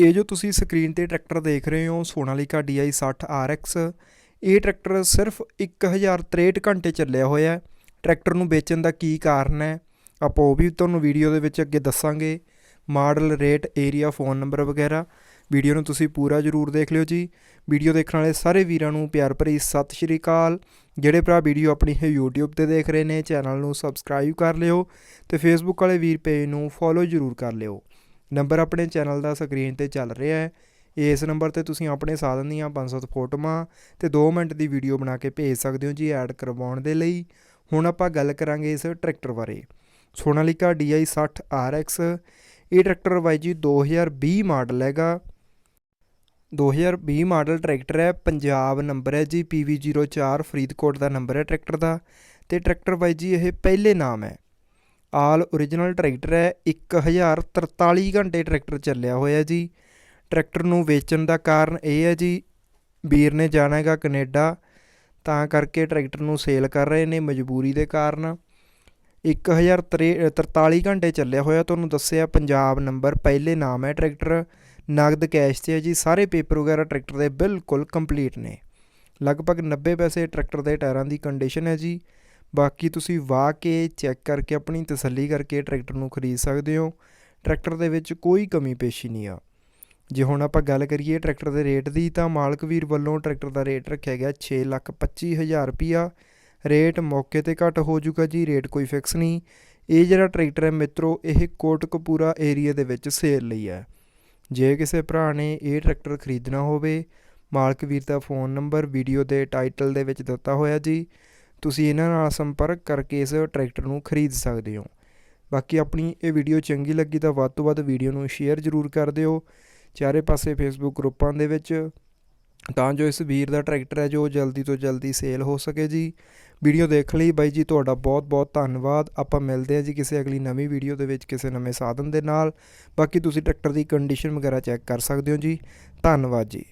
ਇਹ ਜੋ ਤੁਸੀਂ ਸਕਰੀਨ ਤੇ ਟਰੈਕਟਰ ਦੇਖ ਰਹੇ ਹੋ, ਸੋਨਾਲੀਕਾ DI 60 RX ਇਹ ਟਰੈਕਟਰ ਸਿਰਫ 1063 ਘੰਟੇ ਚੱਲਿਆ ਹੋਇਆ ਹੈ। ਟਰੈਕਟਰ ਨੂੰ ਵੇਚਣ ਦਾ ਕੀ ਕਾਰਨ ਹੈ? ਆਪਾਂ ਉਹ ਵੀ ਤੁਹਾਨੂੰ ਵੀਡੀਓ ਦੇ ਵਿੱਚ ਅੱਗੇ ਦੱਸਾਂਗੇ। Model, rate, area, phone number ਵਗੈਰਾ। ਵੀਡੀਓ ਨੂੰ ਤੁਸੀਂ ਪੂਰਾ ਜ਼ਰੂਰ ਦੇਖ ਲਿਓ ਜੀ। ਵੀਡੀਓ ਦੇਖਣ ਵਾਲੇ ਸਾਰੇ ਵੀਰਾਂ ਨੂੰ ਪਿਆਰ ਭਰੀ ਸਤਿ ਸ਼੍ਰੀ ਅਕਾਲ। ਜਿਹੜੇ ਭਰਾ ਵੀਡੀਓ ਆਪਣੀ ਇਹ YouTube ਤੇ ਦੇਖ ਰਹੇ ਨੇ, ਚੈਨਲ ਨੂੰ ਸਬਸਕ੍ਰਾਈਬ ਕਰ ਲਿਓ ਤੇ Facebook ਵਾਲੇ ਵੀਰ ਪੇਜ ਨੂੰ ਫੋਲੋ ਜ਼ਰੂਰ ਕਰ ਲਿਓ। ਨੰਬਰ ਆਪਣੇ ਚੈਨਲ ਦਾ ਸਕਰੀਨ ਤੇ ਚੱਲ ਰਿਹਾ ਹੈ। ਇਸ ਨੰਬਰ ਤੇ ਤੁਸੀਂ ਆਪਣੇ ਸਾਧਨ ਦੀਆਂ 500 ਫੋਟੋਆਂ ਤੇ 2 ਮਿੰਟ ਦੀ ਵੀਡੀਓ ਬਣਾ ਕੇ ਭੇਜ ਸਕਦੇ ਹੋ ਜੀ ਐਡ ਕਰਵਾਉਣ ਦੇ ਲਈ। ਹੁਣ ਆਪਾਂ ਗੱਲ ਕਰਾਂਗੇ ਇਸ ਟਰੈਕਟਰ ਬਾਰੇ। ਸੋਨਾਲੀਕਾ DI 60 RX ਇਹ ਟਰੈਕਟਰ ਬਾਈ ਜੀ 2020 ਮਾਡਲ ਹੈਗਾ। 2020 ਮਾਡਲ ਟਰੈਕਟਰ ਹੈ, ਪੰਜਾਬ ਨੰਬਰ ਹੈ ਜੀ PV04 ਫਰੀਦਕੋਟ ਦਾ ਨੰਬਰ ਹੈ ਟਰੈਕਟਰ ਦਾ ਤੇ ਟਰੈਕਟਰ ਬਾਈ ਜੀ ਇਹ ਪਹਿਲੇ ਨਾਮ ਹੈ। ਆਲ origignal ਟਰੈਕਟਰ ਹੈ 1043 ਘੰਟੇ ਟਰੈਕਟਰ ਚੱਲਿਆ ਹੋਇਆ ਜੀ। ਟਰੈਕਟਰ ਨੂੰ ਵੇਚਣ ਦਾ ਕਾਰਨ ਇਹ ਹੈ ਜੀ, ਵੀਰ ਨੇ ਜਾਣਾ ਹੈਗਾ ਕੈਨੇਡਾ, ਤਾਂ ਕਰਕੇ ਟਰੈਕਟਰ ਨੂੰ ਸੇਲ ਕਰ ਰਹੇ ਨੇ ਮਜਬੂਰੀ ਦੇ ਕਾਰਨ। 1043 ਘੰਟੇ ਚੱਲਿਆ ਹੋਇਆ, ਤੁਹਾਨੂੰ ਦੱਸਿਆ ਪੰਜਾਬ ਨੰਬਰ ਪਹਿਲੇ ਨਾਮ ਹੈ ਟਰੈਕਟਰ ਨਗਦ ਕੈਸ਼ ਤੇ ਹੈ ਜੀ, ਸਾਰੇ ਪੇਪਰ ਵਗੈਰਾ ਟਰੈਕਟਰ ਦੇ ਬਿਲਕੁਲ ਕੰਪਲੀਟ ਨੇ। ਲਗਭਗ 90 ਪੈਸੇ ਟਰੈਕਟਰ ਦੇ ਟਾਇਰਾਂ ਦੀ ਕੰਡੀਸ਼ਨ ਹੈ ਜੀ। ਬਾਕੀ ਤੁਸੀਂ ਵਾਹ ਕੇ ਚੈੱਕ ਕਰਕੇ ਆਪਣੀ ਤਸੱਲੀ ਕਰਕੇ ਟਰੈਕਟਰ ਨੂੰ ਖਰੀਦ ਸਕਦੇ ਹੋ। ਟਰੈਕਟਰ ਦੇ ਵਿੱਚ ਕੋਈ ਕਮੀ ਪੇਸ਼ੀ ਨਹੀਂ ਆ। ਜੇ ਹੁਣ ਆਪਾਂ ਗੱਲ ਕਰੀਏ ਟਰੈਕਟਰ ਦੇ ਰੇਟ ਦੀ ਤਾਂ ਮਾਲਕ ਵੀਰ ਵੱਲੋਂ ਟਰੈਕਟਰ ਦਾ ਰੇਟ ਰੱਖਿਆ ਗਿਆ 625000 ਰੁਪਿਆ ਰੇਟ ਮੌਕੇ ਤੇ ਘੱਟ ਹੋ ਜਾਊਗਾ ਜੀ, ਰੇਟ ਕੋਈ ਫਿਕਸ ਨਹੀਂ। ਇਹ ਜਿਹੜਾ ਟਰੈਕਟਰ ਹੈ ਮਿੱਤਰੋ, ਇਹ ਕੋਟਕਪੂਰਾ ਏਰੀਆ ਦੇ ਵਿੱਚ ਸੇਲ ਲਈ ਹੈ। ਜੇ ਕਿਸੇ ਭਰਾ ਨੇ ਇਹ ਟਰੈਕਟਰ ਖਰੀਦਣਾ ਹੋਵੇ, ਮਾਲਕ ਵੀਰ ਦਾ ਫੋਨ ਨੰਬਰ, ਵੀਡੀਓ ਦੇ ਟਾਈਟਲ ਦੇ ਵਿੱਚ ਦਿੱਤਾ ਹੋਇਆ ਜੀ। ਤੁਸੀਂ ਇਹਨਾਂ ਨਾਲ ਸੰਪਰਕ ਕਰਕੇ ਇਸ ਟਰੈਕਟਰ ਨੂੰ ਖਰੀਦ ਸਕਦੇ ਹੋ। ਬਾਕੀ ਆਪਣੀ ਇਹ ਵੀਡੀਓ ਚੰਗੀ ਲੱਗੀ ਤਾਂ ਵੱਧ ਤੋਂ ਵੱਧ ਵੀਡੀਓ ਨੂੰ ਸ਼ੇਅਰ ਜ਼ਰੂਰ ਕਰ ਦਿਓ। ਚਾਰੇ ਪਾਸੇ ਫੇਸਬੁੱਕ ਗਰੁੱਪਾਂ ਦੇ ਵਿੱਚ। ਤਾਂ ਜੋ ਇਸ ਵੀਰ ਦਾ ਟਰੈਕਟਰ ਹੈ ਜੋ ਜਲਦੀ ਤੋਂ ਜਲਦੀ ਸੇਲ ਹੋ ਸਕੇ ਜੀ। ਵੀਡੀਓ ਦੇਖਣ ਲਈ ਬਾਈ ਜੀ, ਤੁਹਾਡਾ ਬਹੁਤ ਬਹੁਤ ਧੰਨਵਾਦ। ਆਪਾਂ ਮਿਲਦੇ ਹਾਂ ਜੀ ਕਿਸੇ ਅਗਲੀ ਨਵੀਂ ਵੀਡੀਓ ਦੇ ਵਿੱਚ ਕਿਸੇ ਨਵੇਂ ਸਾਧਨ ਦੇ ਨਾਲ। ਬਾਕੀ ਤੁਸੀਂ ਟਰੈਕਟਰ ਦੀ ਕੰਡੀਸ਼ਨ ਵਗੈਰਾ ਚੈੱਕ ਕਰ ਸਕਦੇ ਹੋ ਜੀ। ਧੰਨਵਾਦ ਜੀ।